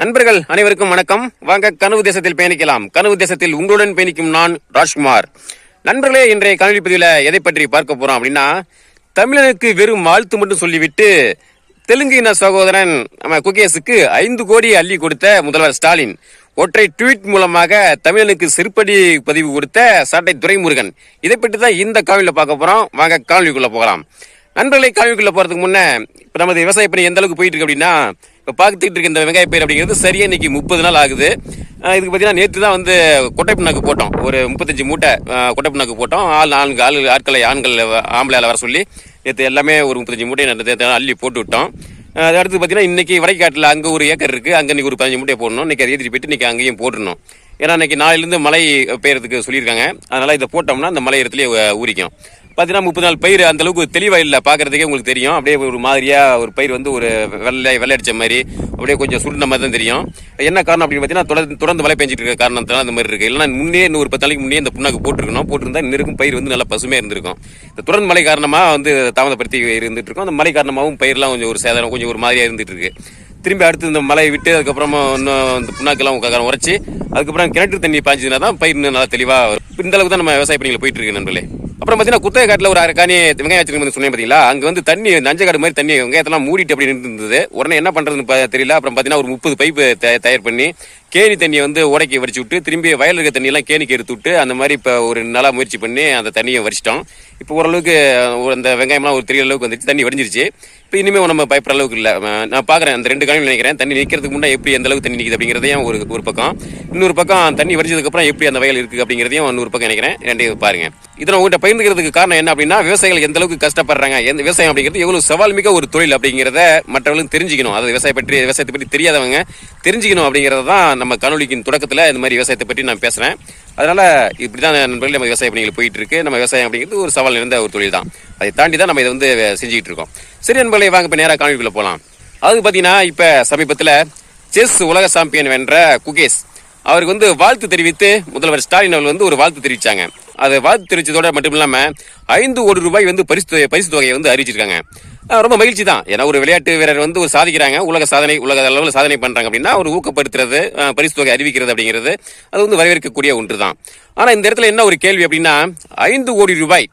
நண்பர்கள் அனைவருக்கும் வணக்கம். வாங்க கனவு தேசத்தில் பயணிக்கலாம். கனவு தேசத்தில் உங்களுடன் பயணிக்கும் நான் ராஜ்குமார். நண்பர்களே இன்றைய கனவு பதிவில் எதை பற்றி பார்க்க போறோம் அப்படின்னா தமிழனுக்கு வெறும் வாழ்த்து மட்டும் சொல்லிவிட்டு தெலுங்கு இன சகோதரன் நம்ம குகேஸுக்கு ஐந்து கோடி அள்ளி கொடுத்த முதல்வர் ஸ்டாலின். ஒற்றை ட்வீட் மூலமாக தமிழனுக்கு செருப்படி பதிவு கொடுத்த சாட்டை துரைமுருகன். இதை பற்றி தான் இந்த காணொலியில் பார்க்க போறோம். வாங்க காணொலிக்குள்ள போகலாம். நண்பர்களை காணொலிக்குள்ள போறதுக்கு முன்ன இப்ப நமது விவசாய பணி எந்த அளவுக்கு போயிட்டு இருக்கு அப்படின்னா இப்ப பார்த்துட்டு இருக்க இந்த வெங்காய பயிர் அப்படிங்கிறது சரியா இன்னைக்கு முப்பது நாள் ஆகுது. இதுக்கு பார்த்தீங்கன்னா நேற்று தான் வந்து கொட்டை புண்ணாக்கு போட்டோம். ஒரு முப்பத்தஞ்சு மூட்டை கொட்டை புண்ணாக்கு போட்டோம். ஆள் நான்கு ஆள் ஆட்களை ஆண்கள் ஆம்பளை வர சொல்லி நேற்று எல்லாமே ஒரு முப்பத்தஞ்சு மூட்டை நேற்று அள்ளி போட்டு விட்டோம். அது அடுத்து பார்த்தீங்கன்னா இன்னைக்கு வரைக்காட்டில் அங்கே ஒரு ஏக்கர் இருக்குது அங்கே இன்றைக்கி ஒரு பதினஞ்சு மூட்டை போடணும். இன்னைக்கு அதை ஏற்றிட்டு போயிட்டு இன்னைக்கு அங்கேயும் போட்டுடணும். ஏன்னா இன்னைக்கு நாளிலேருந்து மழை பெய்யறதுக்கு சொல்லியிருக்காங்க. அதனால் இதை போட்டோம்னா அந்த மலை இடத்துலேயே ஊறிக்கும். பார்த்தீங்கன்னா முப்பது நாள் பயிர் அந்த அளவுக்கு தெளிவா இல்லை பார்க்கறதுக்கே உங்களுக்கு தெரியும். அப்படியே ஒரு மாதிரியாக ஒரு பயிர் வந்து ஒரு வெள்ளை வெள்ளையடிச்ச மாதிரி அப்படியே கொஞ்சம் சுருண்ட மாதிரி தான் தெரியும். என்ன காரணம் அப்படின்னு பார்த்தீங்கன்னா தொடர்ந்து தொடர்ந்து மழை பெஞ்சிட்டு இருக்க காரணத்தினால அந்த மாதிரி இருக்குது இல்லைன்னா முன்னே இன்னும் ஒரு பத்து நாளைக்கு முன்னே இந்த புண்ணாக்கு போட்டிருக்கணும். போட்டிருந்தா இன்னும் பயிர் வந்து நல்லா பசுமையாக இருந்திருக்கும். இந்த தொடர்ந்து மழை காரணமாக வந்து தாமதப்படுத்தி இருந்துட்டு இருக்கும். அந்த மழை காரணமாகவும் பயிரெலாம் கொஞ்சம் ஒரு சேதாரம் கொஞ்சம் ஒரு மாதிரியாக இருந்துட்டு இருக்கு. திரும்பி அடுத்து இந்த மலையை விட்டு அதுக்கப்புறமா இன்னும் இந்த புண்ணாக்கெல்லாம் உட்கார உரைச்சி அதுக்கப்புறம் கிணற்று தண்ணி பாய்ஞ்சதுனா தான் பயிர் இன்னும் நல்லா தெளிவாக வரும். இந்த அளவுக்கு தான் நம்ம விவசாய பணிகள் போயிட்டு இருக்கு நண்பர்களே. அப்புறம் பார்த்தீங்கன்னா குத்தகை காட்டில் ஒரு அரைக்கானி வெங்காயம் வச்சிருக்கேன் சொன்னேன் பார்த்தீங்களா அங்கே வந்து தண்ணி நஞ்சக்காடு மாதிரி தண்ணி வெங்காயத்தெல்லாம் மூடிட்டு அப்படி இருந்தது உடனே என்ன பண்ணுறதுன்னு தெரியல. அப்புறம் பார்த்தீங்கன்னா ஒரு முப்பது பைப்பு தயார் பண்ணி கேணி தண்ணியை வந்து உடைக்கி வடிச்சு விட்டு திரும்பி வயல் இருக்க தண்ணியெல்லாம் கேணிக்கு எடுத்து விட்டு அந்த மாதிரி இப்போ ஒரு நாளாக முயற்சி பண்ணி அந்த தண்ணியை வரிச்சிட்டோம் இப்போ ஓரளவுக்கு ஒரு அந்த வெங்காயம்லாம் ஒரு தெரிய அளவுக்கு வந்துச்சு தண்ணி வடிஞ்சிருச்சு. இப்போ இனிமேல் நம்ம பயப்படுற அளவுக்கு இல்லை. நான் பார்க்குறேன் அந்த ரெண்டு காணியில் நினைக்கிறேன். தண்ணி நிற்கிறதுக்கு முன்னே எப்படி எந்த அளவுக்கு தண்ணி நிற்குது அப்படிங்கிறதையும் ஒரு ஒரு பக்கம். இன்னொரு பக்கம் தண்ணி வடிஞ்சதுக்கப்புறம் எப்படி அந்த வயல் இருக்குது அப்படிங்கிறதையும் இன்னொரு பக்கம் நினைக்கிறேன். ரெண்டையும் பாருங்கள் இதை உங்கள்கிட்ட பகிர்ந்துக்கிறதுக்கு காரணம் என்ன அப்படின்னா விவசாயிகள் எந்த அளவுக்கு கஷ்டப்படுறாங்க எந்த விவசாயம் அப்படிங்கிறது எவ்வளோ சவால் மிக ஒரு தொழில் அப்படிங்கிறத மற்றவர்களும் தெரிஞ்சுக்கணும். அது விவசாயம் பற்றி விவசாயத்தை பற்றி தெரியாதவங்க தெரிஞ்சுக்கணும் அப்படிங்கிறத தான் நம்ம கணொலிக்கின் தொடக்கத்தில் இந்த மாதிரி விவசாயத்தை பற்றி நான் பேசுகிறேன் அதனால் இப்படி தான் நண்பர்கள் நம்ம விவசாய பணிகள் போயிட்டு இருக்கு. நம்ம விவசாயம் அப்படிங்கிறது ஒரு சவால் சவால் நிறைந்த ஒரு தொழில் தான். அதை தாண்டி தான் நம்ம இதை வந்து செஞ்சுக்கிட்டு இருக்கோம். சரி நண்பர்களை வாங்க இப்போ நேராக காணொலிக்குள்ளே போகலாம் அதுக்கு பார்த்தீங்கன்னா இப்போ சமீபத்தில் செஸ் உலக சாம்பியன் வென்ற குகேஷ் அவருக்கு வந்து வாழ்த்து தெரிவித்து முதல்வர் ஸ்டாலின் அவர்கள் வந்து ஒரு வாழ்த்து தெரிவித்தாங்க அது வாழ்த்து தெரிவித்ததோட மட்டும் இல்லாமல் ஐந்து கோடி ரூபாய் வந்து பரிசு பரிசு தொகையை வந்து அறிவிச்சிருக்காங்க. ரொம்ப மகிழ்ச்சி தான் ஏன்னா ஒரு விளையாட்டு வீரர் வந்து ஒரு சாதிக்கிறாங்க உலக சாதனை உலக அளவில் சாதனை பண்றாங்க அப்படின்னா ஒரு ஊக்கப்படுத்துறது பரிசு தொகை அறிவிக்கிறது அப்படிங்கிறது அது வந்து வரவேற்கக்கூடிய ஒன்று தான் ஆனா இந்த இடத்துல என்ன ஒரு கேள்வி அப்படின்னா ஐந்து கோடி ரூபாய்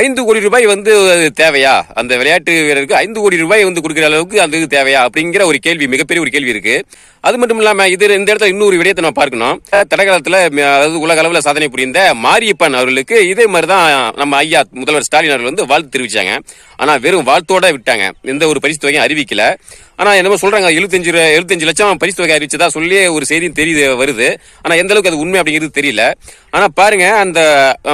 ஐந்து கோடி ரூபாய் வந்து தேவையா? அந்த விளையாட்டு வீரருக்கு ஐந்து கோடி ரூபாய் வந்து கொடுக்குற அளவுக்கு அந்த இது தேவையா? அப்படிங்கிற ஒரு கேள்வி மிகப்பெரிய ஒரு கேள்வி இருக்கு. அது மட்டும் இல்லாம இது இந்த இடத்துல இன்னொரு விடயத்தை நம்ம பார்க்கணும். தடகளத்துல அதாவது உலக அளவில் சாதனை புரிந்த மாரியப்பன் அவர்களுக்கு இதே மாதிரி தான் நம்ம ஐயா முதல்வர் ஸ்டாலின் அவர்கள் வந்து வாழ்த்து தெரிவிச்சாங்க. ஆனா வெறும் வாழ்த்தோட விட்டாங்க. எந்த ஒரு பரிசு தொகையும் அறிவிக்கல. ஆனால் என்னமோ சொல்கிறாங்க எழுபத்தஞ்சு எழுபத்தஞ்சு லட்சம் பரிசு தொகை அறிவிச்சதா சொல்லி ஒரு செய்தி தெரியுது வருது. ஆனால் எந்த அளவுக்கு அது உண்மை அப்படிங்கிறது தெரியல. ஆனால் பாருங்க அந்த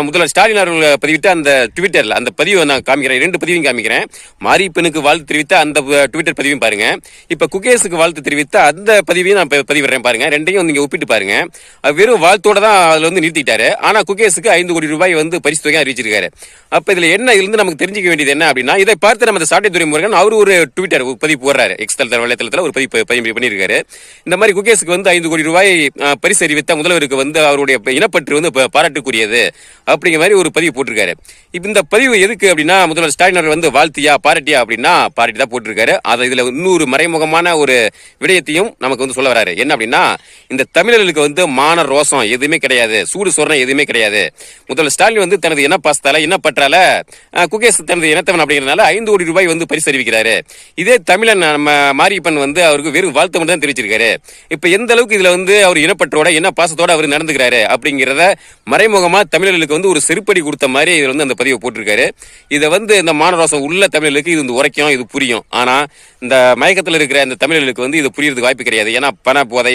முதல்வர் ஸ்டாலின் அவர்கள் பதிவிட்ட அந்த ட்விட்டரில் அந்த பதிவை நான் காமிக்கிறேன் ரெண்டு பதிவையும் காமிக்கிறேன். மாரியப்பனுக்கு வாழ்த்து தெரிவித்த அந்த ட்விட்டர் பதிவையும் பாருங்க. இப்போ குகேஷுக்கு வாழ்த்து தெரிவித்த அந்த பதிவையும் நான் பதிவிடுறேன் பாருங்க. ரெண்டையும் நீங்கள் ஒப்பிட்டு பாருங்க. வெறும் வாழ்த்தோட தான் அதில் வந்து நிறுத்திட்டாரு. ஆனால் குகேஷுக்கு ஐந்து கோடி ரூபாய் வந்து பரிசு தொகை அறிவிச்சிருக்காரு. அப்போ இதில் என்ன இருந்து நமக்கு தெரிஞ்சுக்க வேண்டியது என்ன அப்படின்னா இதை பார்த்து நம்ம சாட்டை துறைமுருகன் அவர் ஒரு ட்விட்டர் பதிவு போடுறாரு. எக்ஸ்தல் வலைத்தளத்தில் ஒரு பதிவு பதிவு பண்ணியிருக்காரு. இந்த மாதிரி குகேஷுக்கு வந்து ஐந்து கோடி ரூபாய் பரிசு அறிவித்த முதல்வருக்கு வந்து அவருடைய இனப்பற்று வந்து பாராட்டுக்குரியது அப்படிங்கிற மாதிரி ஒரு பதிவு போட்டிருக்காரு. இப்போ இந்த பதிவு எதுக்கு அப்படின்னா முதல்வர் ஸ்டாலின் அவர் வந்து வாழ்த்தியா பாராட்டியா அப்படின்னா பாராட்டி தான் போட்டிருக்காரு. அதை இதில் இன்னொரு மறைமுகமான ஒரு விடயத்தையும் நமக்கு வந்து சொல்ல வராரு. என்ன அப்படின்னா இந்த தமிழர்களுக்கு வந்து மான ரோசம் எதுவுமே கிடையாது. சூடு சொரணம் எதுவுமே கிடையாது. முதல்வர் ஸ்டாலின் வந்து தனது இனப்பாசத்தால என்ன பற்றால குகேஷ் தனது இனத்தவன் அப்படிங்கிறனால ஐந்து கோடி ரூபாய் வந்து பரிசு அறிவிக்கிறாரு இதே தமிழன் நம்ம மாரியப்பன் வந்து அவருக்கு வெறும் வாழ்த்து மட்டும் தான் தெரிவிச்சிருக்காரு. இப்போ எந்த அளவுக்கு இதில் வந்து அவர் இனப்பற்றோட என்ன பாசத்தோட அவர் நடந்துக்கிறாரு அப்படிங்கிறத மறைமுகமாக தமிழர்களுக்கு வந்து ஒரு செருப்படி கொடுத்த மாதிரி இதில் வந்து அந்த பதிவை போட்டிருக்காரு. இதை வந்து இந்த மானரோசம் உள்ள தமிழர்களுக்கு இது வந்து உரைக்கும் இது புரியும். ஆனால் இந்த மயக்கத்தில் இருக்கிற இந்த தமிழர்களுக்கு வந்து இது புரியறதுக்கு வாய்ப்பு கிடையாது. ஏன்னா பண போதை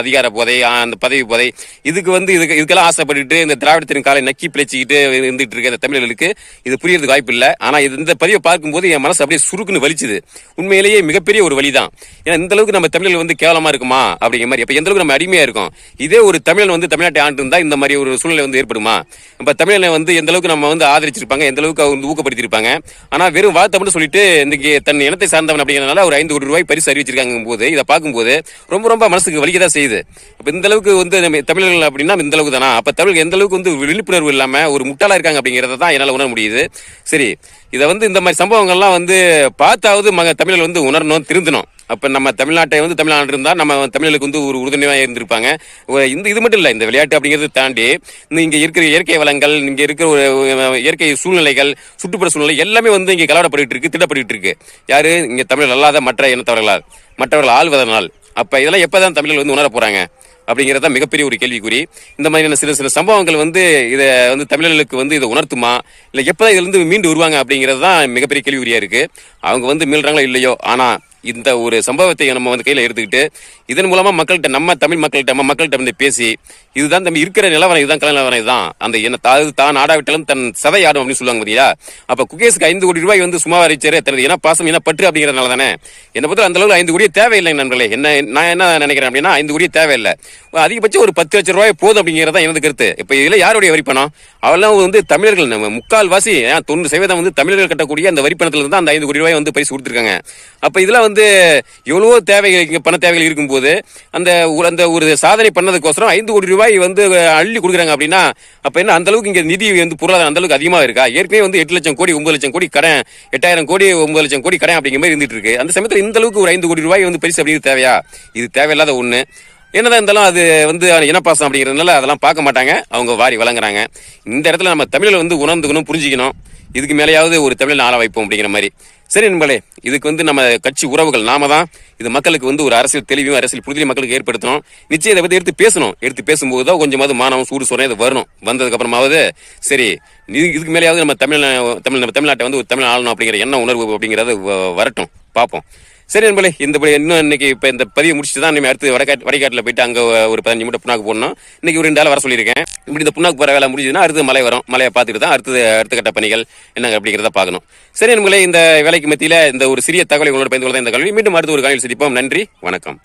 அதிகார போதை அந்த பதவி போதை இதுக்கு வந்து இதுக்கு இதுக்கெல்லாம் ஆசைப்பட்டுட்டு இந்த திராவிடத்தின் காலை நக்கி பிழைச்சிக்கிட்டு இருந்துட்டு இருக்க இந்த தமிழர்களுக்கு இது புரியறதுக்கு வாய்ப்பு இல்லை. ஆனால் இது இந்த பதிவை பார்க்கும்போது என் மனசு அப்படியே சுருக்குன்னு வலிச்சுது. உண்மையிலேயே மிகப்பெரிய ஒரு வழி தான் ஏன்னா இந்த அளவுக்கு நம்ம தமிழர்கள் வந்து கேவலமா இருக்குமா? அப்படிங்கிற மாதிரி. இப்போ எந்த அளவுக்கு நம்ம அடிமையா இருக்கும்? இதே ஒரு தமிழன் வந்து தமிழ்நாட்டை ஆண்டு இருந்தா இந்த மாதிரி ஒரு சூழ்நிலை வந்து ஏற்படுமா? இப்போ தமிழனை வந்து எந்த அளவுக்கு நம்ம வந்து ஆதரிச்சிருப்பாங்க? எந்த அளவுக்கு அவங்க வந்து ஆனால் ஆனா வெறும் வார்த்தை மட்டும் சொல்லிட்டு இன்னைக்கு தன் இனத்தை சார்ந்தவன் அப்படிங்கிறனால ஒரு ஐந்து கோடி ரூபாய் பரிசு அறிவிச்சிருக்காங்க போது இதை பார்க்கும்போது ரொம்ப ரொம்ப மனசுக்கு வலிக்கதான் செய்யுது. இப்போ இந்த அளவுக்கு வந்து நம்ம தமிழர்கள் அப்படின்னா இந்த அளவுக்கு தானா அப்ப தமிழ் எந்த அளவுக்கு வந்து விழிப்புணர்வு இல்லாம ஒரு முட்டாளா இருக்காங்க அப்படிங்கறத தான் என்னால் உணர முடியுது. சரி. இதை வந்து இந்த மாதிரி சம்பவங்கள்லாம் வந்து பார்த்தாவது மக தமிழர் வந்து உணரணும் திருந்தணும். அப்போ நம்ம தமிழ்நாட்டை வந்து தமிழ்நாடு இருந்தால் நம்ம தமிழர்களுக்கு வந்து ஒரு உறுதுணையாக இருந்திருப்பாங்க. இந்த இது மட்டும் இல்லை இந்த விளையாட்டு அப்படிங்கிறத தாண்டி இந்த இருக்கிற இயற்கை வளங்கள் இங்கே இருக்கிற ஒரு இயற்கை சூழ்நிலைகள் சுற்றுப்புற சூழ்நிலை எல்லாமே வந்து இங்கே கலவரப்பட்டு இருக்கு திட்டப்பட்டு இருக்கு. யார்? இங்கே தமிழர் அல்லாத மற்ற இனத்தவர்களால் மற்றவர்கள் ஆள்வதனால். அப்போ இதெல்லாம் எப்போ தான் தமிழர்கள் வந்து உணர போகிறாங்க அப்படிங்கிறது தான் மிகப்பெரிய ஒரு கேள்விக்குறி. இந்த மாதிரியான சில சில சம்பவங்கள் வந்து இதை வந்து தமிழர்களுக்கு வந்து இதை உணர்த்துமா? இல்லை எப்பதான் இதுலேருந்து மீண்டு வருவாங்க அப்படிங்கிறது தான் மிகப்பெரிய கேள்விக்குறியாக இருக்குது அவங்க வந்து மீள்றாங்களோ இல்லையோ? ஆனால் இந்த ஒரு சம்பவத்தை நம்ம வந்து கையில் எடுத்துக்கிட்டு இதன் மூலமாக மக்கள்கிட்ட நம்ம தமிழ் மக்கள்கிட்ட நம்ம மக்கள்கிட்ட வந்து பேசி இதுதான் தம்பி இருக்கிற நிலவரம் இதுதான் கலை நிலவரம் இதுதான். அந்த என்ன தா- தான் ஆடாவிட்டாலும் தன் சதை ஆடும் அப்படின்னு சொல்லுவாங்க பாத்தீங்களா? அப்போ குகேஷுக்கு ஐந்து கோடி ரூபாய் வந்து சும்மா வரைச்சாரு தனது ஏன்னா பாசம் என்ன பற்று அப்படிங்கிறதுனால தானே? என்னை பொறுத்த அந்த அளவுக்கு ஐந்து கோடியே தேவையில்லை நண்பர்களே. என்ன நான் என்ன நினைக்கிறேன் அப்படின்னா ஐந்து கோடியே தேவையில்லை. அதிகபட்சம் ஒரு பத்து லட்சம் ரூபாய் போதும் அப்படிங்கிறது தான் எனது கருத்து. இப்போ இதில் யாருடைய வரிப்பணம் அவெல்லாம் வந்து தமிழர்கள் நம்ம முக்கால் வாசி தொண்ணூறு சதவீதம் வந்து தமிழர்கள் கட்டக்கூடிய அந்த வரிப்பணத்தில் இருந்து தான் அந்த ஐந்து கோடி ரூபாய் வந்து பரிசு கொடுத்துருக்காங்க. அப்போ இதெல்லாம் வந்து வந்து எவ்வளவோ தேவைகள் பண தேவைகள் இருக்கும்போது அந்த ஒரு- அந்த ஒரு சாதனை பண்ணதுக்கோசரம் ஐந்து கோடி ரூபாய் வந்து அள்ளி கொடுக்குறாங்க அப்படின்னா அப்போ என்ன அந்த அளவுக்கு இங்கே நிதி வந்து பொருளாதாரம் அந்த அளவுக்கு அதிகமாக இருக்கா? ஏற்கனவே வந்து எட்டு லட்சம் கோடி ஒன்பது லட்சம் கோடி கடன் எட்டாயிரம் கோடி ஒன்பது லட்சம் கோடி கடன் அப்படிங்கிற மாதிரி இருந்துட்டு இருக்கு. அந்த சமயத்தில் இந்த அளவுக்கு ஒரு ஐந்து கோடி ரூபாய் வந்து பரிசு அப்படிங்கிறது தேவையா? இது தேவையில்லாத ஒன்று என்னதான் இருந்தாலும் அது வந்து இனப்பாசம் அப்படிங்கிறதுனால அதெல்லாம் பார்க்க மாட்டாங்க. அவங்க வாரி வழங்குறாங்க. இந்த இடத்துல நம்ம தமிழில் வந்து உணர்ந்துக்கணும் புரிஞ்சுக்கணும். இதுக்கு மேலேயாவது ஒரு தமிழில் ஆள வைப்போம் அப்படிங்கிற மாதிரி. சரி நண்பர்களே இதுக்கு வந்து நம்ம கட்சி உறவுகள் நாம தான் இது மக்களுக்கு வந்து ஒரு அரசியல் தெளிவையும் அரசியல் புரிதலையும் மக்களுக்கு ஏற்படுத்தணும். நிச்சயம் இதை பற்றி எடுத்து பேசணும். எடுத்து பேசும்போது தான் கொஞ்சமாவது மானவம் சூடு சொன்னே இது வரணும். வந்ததுக்கு அப்புறமாவது சரி இது- இதுக்கு மேலேயாவது நம்ம தமிழ் தமிழ் நம்ம தமிழ்நாட்டை வந்து ஒரு தமிழ் ஆளணும் அப்படிங்கிற எண்ண உணர்வு அப்படிங்கிறத வரட்டும். பார்ப்போம். சரி நண்பர்களே இந்த படி- இன்னும் இன்னைக்கு இப்போ இந்த பதிவு முடிச்சுட்டு தான் நம்ம அடுத்து வடக்காட்டு வடக்காட்டில் போயிட்டு அங்கே ஒரு பதினஞ்சு மூட்டை புண்ணாக்கு போடணும். இன்னைக்கு ஒரு ரெண்டு ஆள் வர சொல்லியிருக்கேன். இப்படி இந்த புண்ணாக்கு போகிற வேலை முடிஞ்சதுன்னா அடுத்து மழை வரும். மழையை பார்த்துட்டு தான் அடுத்தது அடுத்த கட்ட பணிகள் என்னங்க அப்படிங்கிறத பார்க்கணும். சரி நம்மளே இந்த வேலைக்கு மத்தியில் இந்த ஒரு சிறிய தகவலை உங்களோட பயந்து கொள்ள இந்த கல்வி. மீண்டும் அடுத்த ஒரு காலையில் சந்திப்போம். நன்றி வணக்கம்.